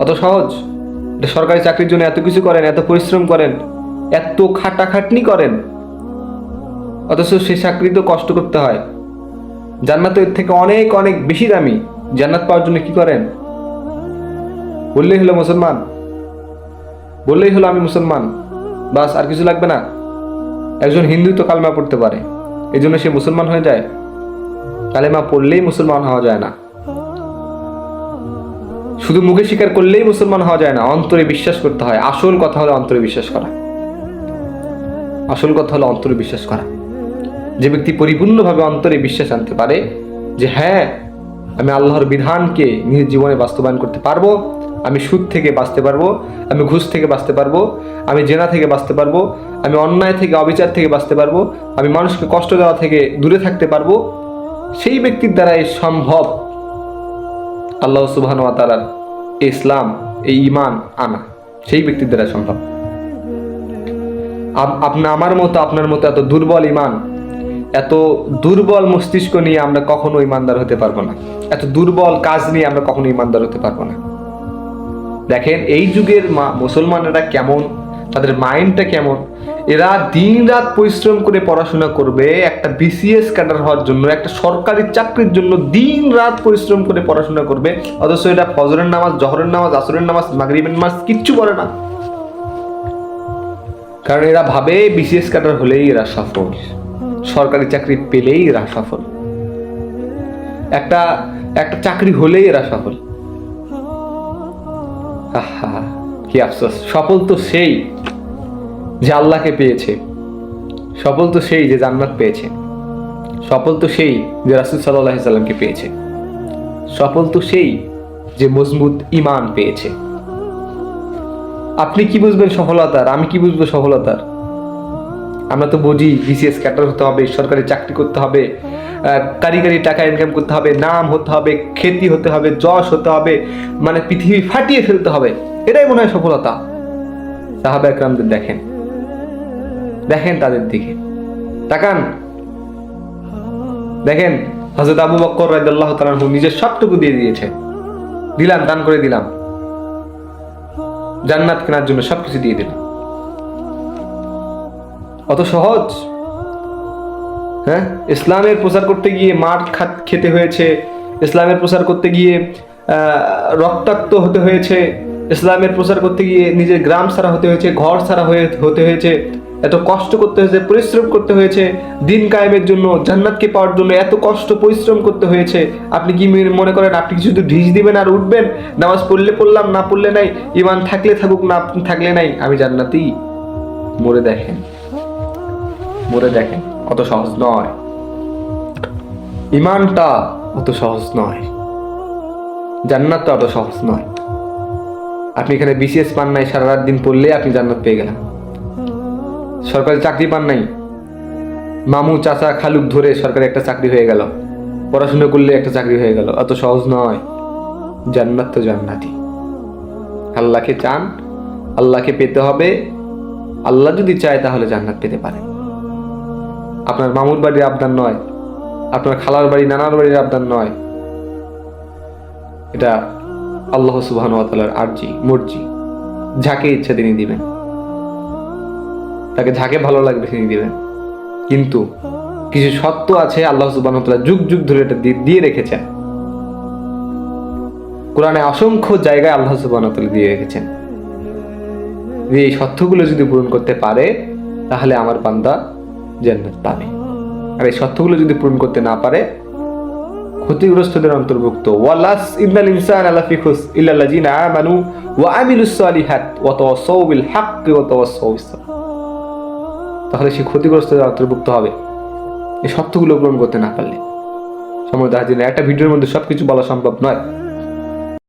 অত সহজ? এটা সরকারি চাকরির জন্য এত কিছু করেন, এত পরিশ্রম করেন, এত খাটাখাটনি করেন। অথচ সে চাকরি তো কষ্ট করতে হয়। জান্নাত এর থেকে অনেক অনেক বেশি দামি। জান্নাত পাওয়ার জন্য কি করেন? বললেই হলো মুসলমান। বললেই হলো আমি মুসলমান। বাস, আর কিছু লাগবে না। একজন হিন্দু তো কালমা পড়তে পারে। এই জন্য সে মুসলমান হয়ে যায়। কালেমা পড়লেই মুসলমান হওয়া যায় না। শুধু মুখে স্বীকার করলেই মুসলমান হওয়া যায় না, অন্তরে বিশ্বাস করতে হয়। আসল কথা হলো অন্তরে বিশ্বাস করা। আসল কথা হলো অন্তরে বিশ্বাস করা। যে ব্যক্তি পরিপূর্ণভাবে অন্তরে বিশ্বাস আনতে পারে, যে হ্যাঁ আমি আল্লাহর বিধানকে নিজের জীবনে বাস্তবায়ন করতে পারব, আমি সুদ থেকে বাঁচতে পারব, আমি ঘুষ থেকে বাঁচতে পারব, আমি জেনা থেকে বাঁচতে পারব, আমি অন্যায় থেকে, অবিচার থেকে বাঁচতে পারব, আমি মানুষকে কষ্ট দেওয়া থেকে দূরে থাকতে পারব, সেই ব্যক্তির দ্বারাই সম্ভব আল্লাহ সুবহান ওয়া তাআলার ইসলাম, এই ইমান আনা, সেই ব্যক্তির দ্বারা সম্ভব। আপ- আপনা আমার মতো, আপনার মতো এত দুর্বল ইমান এত দুর্বল মস্তিষ্ক নিয়ে আমরা কখনো ইমানদার হতে পারব না। এত দুর্বল কাজ নিয়ে আমরা কখনো ইমানদার হতে পারব না। দেখেন, এই যুগের মা মুসলমানেরা কেমন, তাদের মাইন্ডটা কেমন, এরা দিন রাত পরিশ্রম করে পড়াশোনা করবে একটা বিসিএস ক্যাডার হওয়ার জন্য, একটা সরকারি চাকরির জন্য দিন রাত পরিশ্রম করে পড়াশোনা করবে। অথচ এটা ফজরের নামাজ, জহরের নামাজ, আসরের নামাজ, মাগরিবের নামাজ কিচ্ছু করে না। কারণ এরা ভাবে বিসিএস ক্যাডার হলেই এরা সফল। সরকারি চাকরি পেলেই এরা সফল। একটা একটা চাকরি হলেই এরা সফল। কি আফসোস। সফল তো সেই যে আল্লাহকে পেয়েছে। সফল তো সেই যে জান্নাত পেয়েছে। সফল তো সেই যে রাসুল সাল্লাহ সাল্লামকে পেয়েছে। সফল তো সেই যে মজবুত ইমান পেয়েছে। আপনি কি বুঝবেন সফলতার? আমি কি বুঝব সফলতার? আমরা তো বুঝি বিসিএস ক্যাটার হতে হবে, সরকারি চাকরি করতে হবে কারিগরি টাকা ইনকাম করতে হবে, নাম হতে হবে খ্যাতি হতে হবে, যশ হতে হবে মানে পৃথিবী ফাটিয়ে ফেলতে হবে। এটাই মনে হয় সফলতা। সাহাবা একরামদের দেখেন। দেখেন তাদের দিকে। তাকান। দেখেন হজরত আবু বক্কর রাদিয়াল্লাহু তাআলা নিজের সবটুকু দিয়ে দিয়েছে। দিলাম, দান করে দিলাম। জান্নাত কেনার জন্য সবকিছু দিয়ে দিলাম। অত সহজ? হ্যাঁ? ইসলামের প্রচার করতে গিয়ে মার খাত খেতে হয়েছে, ইসলামের প্রচার করতে গিয়ে রক্তাক্ত হতে হয়েছে, ইসলামের প্রচার করতে গিয়ে নিজের গ্রাম ছাড়া হতে হয়েছে, ঘর ছাড়া হয়ে, হতে হয়েছে এত কষ্ট করতে হয়েছে, পরিশ্রম করতে হয়েছে, দিন কায়েমের জন্য, জান্নাতকে পাওয়ার জন্য এত কষ্ট, পরিশ্রম করতে হয়েছে। আপনি কি মনে- করেন আপনি কি শুধু ঢিস দিবেন আর উঠবেন? নামাজ পড়লে পড়লাম, না পড়লে নাই ইমান থাকলে থাকুক, না থাকলে নাই, আমি জান্নাতি। মরে দেখেন। মরে দেখেন, অত সহজ নয়। ইমানটা অত সহজ নয়। জান্নাতটা অত সহজ নয়। আপনি এখানে বিশেষ পান নাই সারা রাত দিন পড়লে আপনি জান্নাত পেয়ে গেলেন। সরকারি চাকরি পান নাই। মামু, চাচা, খালুক ধরে সরকারি একটা চাকরি হয়ে গেল। পড়াশোনা করলে একটা চাকরি হয়ে গেল। অত সহজ নয়। জান্নাত তো জান্নাতি আল্লাহকে চান, আল্লাহকে পেতে হবে। আল্লাহ যদি চায় তাহলে জান্নাত পেতে পারে। আপনার মামুর বাড়ির আবদান নয়। আপনার খালার বাড়ি, নানার বাড়ির আবদান নয়। এটা আল্লাহ তালার আরজি, মর্জি। যাকে ইচ্ছা তিনি দিবেন। তাকে যাকে ভালো লাগবে তিনি দিবেন। কিন্তু কিছু সত্য আছে, আল্লাহ সুবহান যুগ যুগ ধরে এটা দিয়ে- রেখেছেন। কোরআনে অসংখ্য জায়গায় আল্লাহ সুবহান দিয়ে রেখেছেন। যে এই সত্যগুলো যদি পূরণ করতে পারে, তাহলে আমার বান্দা জান্নাত পাবে। আর এই সত্যগুলো যদি পূরণ করতে না পারে, ক্ষতিগ্রস্তদের অন্তর্ভুক্ত। ওয়ালাস ইন্নাল ইনসান আলা ফি খুস ইল্লা আল্লাযিনা আমানু ওয়া আমিলুস সালিহাত ওয়া তাওয়াসাউ বিল হাক্কি ওয়া তাওয়াসাউ বিস। তাহলে সে ক্ষতিগ্রস্তদের অন্তর্ভুক্ত হবে। এই সত্যগুলো পূরণ করতে না পারলে। সময় যায় একটা ভিডিওর মধ্যে সবকিছু বলা সম্ভব নয়।